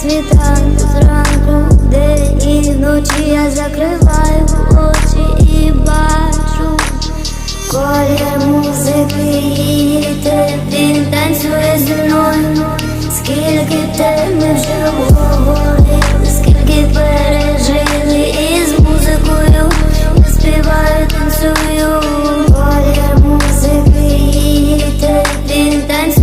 світанку, зранку, де і ночі я закриваю очі і бачу колір музики її він танцює зі мною, скільки теми вже говорили, скільки пережили. І з музикою співаю, танцюю, колір музики її він танцює.